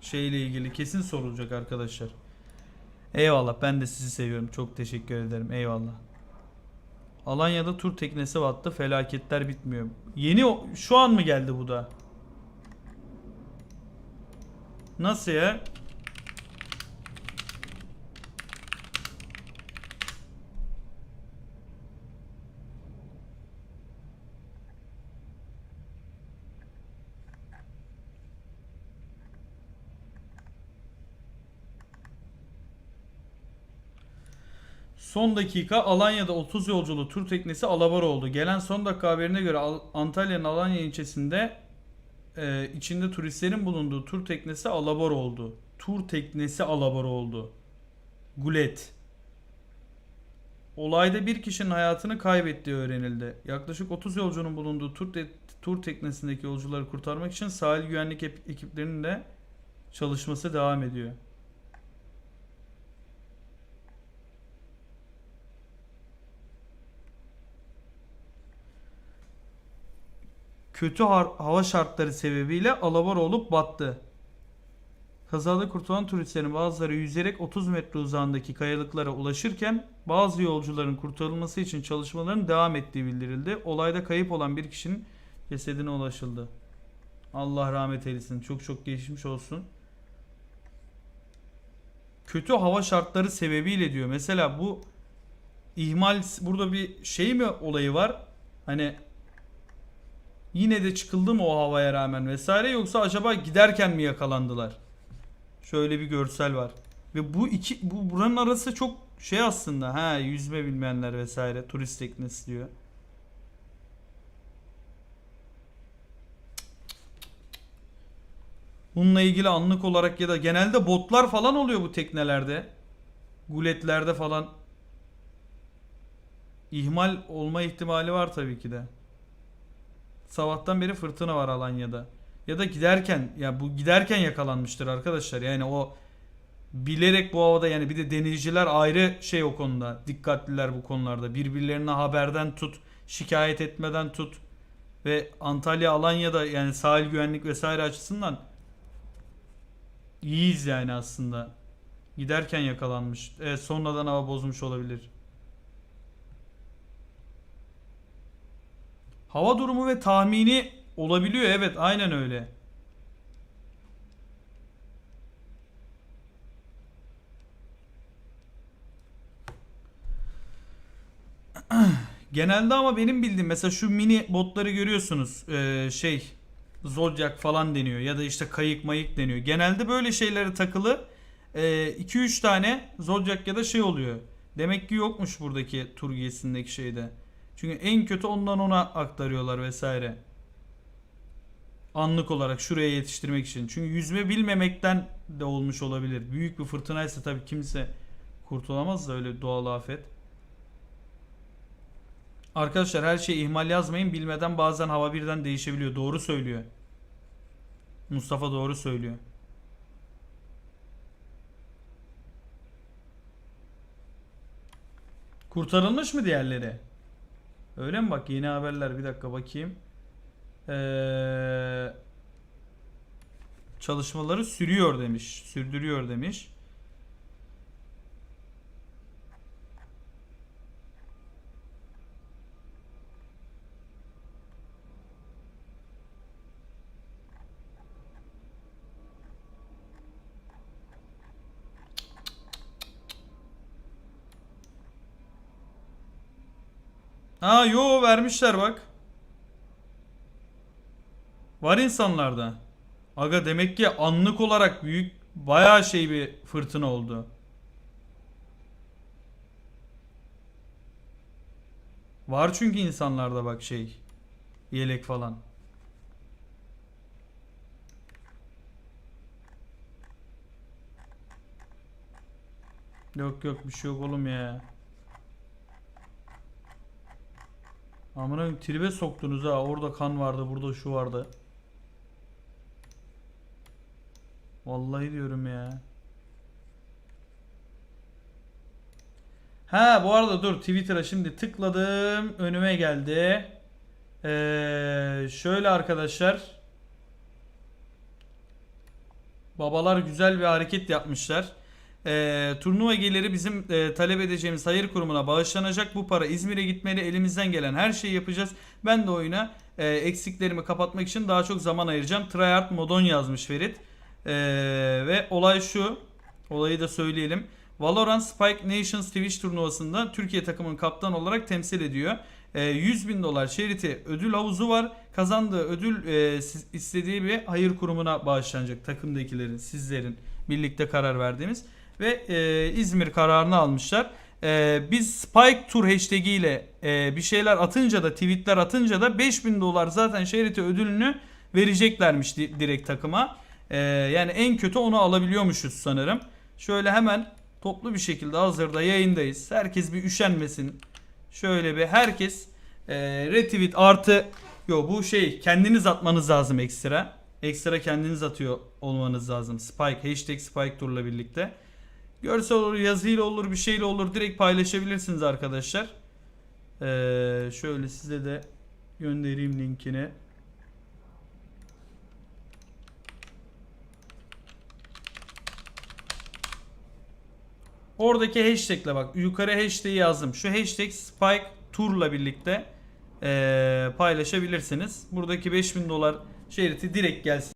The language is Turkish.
Şeyle ilgili kesin sorulacak arkadaşlar. Eyvallah ben de sizi seviyorum. Çok teşekkür ederim. Eyvallah. Alanya'da tur teknesi battı. Felaketler bitmiyor. Yeni şu an mı geldi bu da? Nasıl ya? Son dakika Alanya'da 30 yolculu tur teknesi alabora oldu. Gelen son dakika haberine göre Al- Antalya'nın Alanya ilçesinde e, içinde turistlerin bulunduğu tur teknesi alabora oldu. Tur teknesi alabora oldu. Gulet. Olayda bir kişinin hayatını kaybettiği öğrenildi. Yaklaşık 30 yolcunun bulunduğu tur, te- tur teknesindeki yolcuları kurtarmak için sahil güvenlik ekiplerinin de çalışması devam ediyor. Kötü hava şartları sebebiyle alabora olup battı. Kazada kurtulan turistlerin bazıları yüzerek 30 metre uzağındaki kayalıklara ulaşırken bazı yolcuların kurtarılması için çalışmaların devam ettiği bildirildi. Olayda kayıp olan bir kişinin cesedine ulaşıldı. Allah rahmet eylesin. Çok çok geçmiş olsun. Kötü hava şartları sebebiyle diyor. Mesela bu ihmal burada bir şey mi olayı var? Hani Yine de çıkıldı mı o havaya rağmen vesaire yoksa acaba giderken mi yakalandılar? Şöyle bir görsel var. Ve bu iki bu buranın arası çok şey aslında. Ha yüzme bilmeyenler vesaire turist teknesi diyor. Bununla ilgili anlık olarak ya da genelde botlar falan oluyor bu teknelerde. Guletlerde falan. İhmal olma ihtimali var tabii ki de. Sabahtan beri fırtına var Alanya'da. Ya da giderken ya bu giderken yakalanmıştır arkadaşlar. Yani o bilerek bu havada yani bir de denizciler ayrı şey o konuda. Dikkatliler bu konularda. Birbirlerine haberden tut, şikayet etmeden tut ve Antalya Alanya'da yani sahil güvenlik vesaire açısından iyiyiz yani aslında. Giderken yakalanmış. Evet sonradan hava bozmuş olabilir. Hava durumu ve tahmini olabiliyor evet aynen öyle. Genelde ama benim bildiğim mesela şu mini botları görüyorsunuz Ee, şey Zodiac falan deniyor ya da işte kayık mayık deniyor. Genelde böyle şeylere takılı 2-3 tane Zodiac ya da şey oluyor. Demek ki yokmuş buradaki tur gezisindeki şeyde. Çünkü en kötü ondan ona aktarıyorlar vesaire. Anlık olarak şuraya yetiştirmek için. Çünkü yüzme bilmemekten de olmuş olabilir. Büyük bir fırtınaysa tabii kimse kurtulamaz da öyle doğal afet. Arkadaşlar her şeyi ihmal yazmayın. Bilmeden bazen hava birden değişebiliyor. Doğru söylüyor. Mustafa doğru söylüyor. Kurtarılmış mı diğerleri? Öyle mi bak yeni haberler bir dakika bakayım. Ee, çalışmaları sürüyor demiş. Sürdürüyor demiş. Ha yo vermişler bak. Var insanlarda. Aga demek ki anlık olarak büyük bayağı şey bir fırtına oldu. Var çünkü insanlarda bak şey. Yelek falan. Yok yok bir şey yok oğlum ya. Amına tribe soktunuz ha. Orada kan vardı, burada şu vardı. Vallahi diyorum ya. Ha bu arada dur Twitter'a şimdi tıkladım. Önüme geldi. Ee, şöyle arkadaşlar. Babalar güzel bir hareket yapmışlar. Ee, turnuva geliri bizim e, talep edeceğimiz hayır kurumuna bağışlanacak. Bu para İzmir'e gitmeli. Elimizden gelen her şeyi yapacağız. Ben de oyuna e, eksiklerimi kapatmak için daha çok zaman ayıracağım. Tryhard modon yazmış Ferit. Ee, ve olay şu. Olayı da söyleyelim. Valorant Spike Nations Twitch turnuvasında Türkiye takımının kaptan olarak temsil ediyor. Ee, 100 bin dolar charity ödül havuzu var. Kazandığı ödül e, istediği bir hayır kurumuna bağışlanacak. Takımdakilerin, sizlerin birlikte karar verdiğimiz. Ve e, İzmir kararını almışlar. E, biz Spike Tour hashtag ile e, bir şeyler atınca da tweetler atınca da 5000 dolar zaten charity ödülünü vereceklermiş di- direkt takıma. E, yani en kötü onu alabiliyormuşuz sanırım. Şöyle hemen toplu bir şekilde hazırda yayındayız. Herkes bir üşenmesin. Şöyle bir herkes e, retweet artı yo bu şey kendiniz atmanız lazım ekstra. Ekstra kendiniz atıyor olmanız lazım. Spike hashtag Spike Tour'la birlikte. Görsel olur, yazıyla olur, bir şeyle olur. Direkt paylaşabilirsiniz arkadaşlar. Ee, şöyle size de göndereyim linkini. Oradaki hashtagle bak yukarı hashtag'i yazdım. Şu hashtag Spike Tour'la birlikte ee, paylaşabilirsiniz. Buradaki 5000 dolar şeriti direkt gelsin.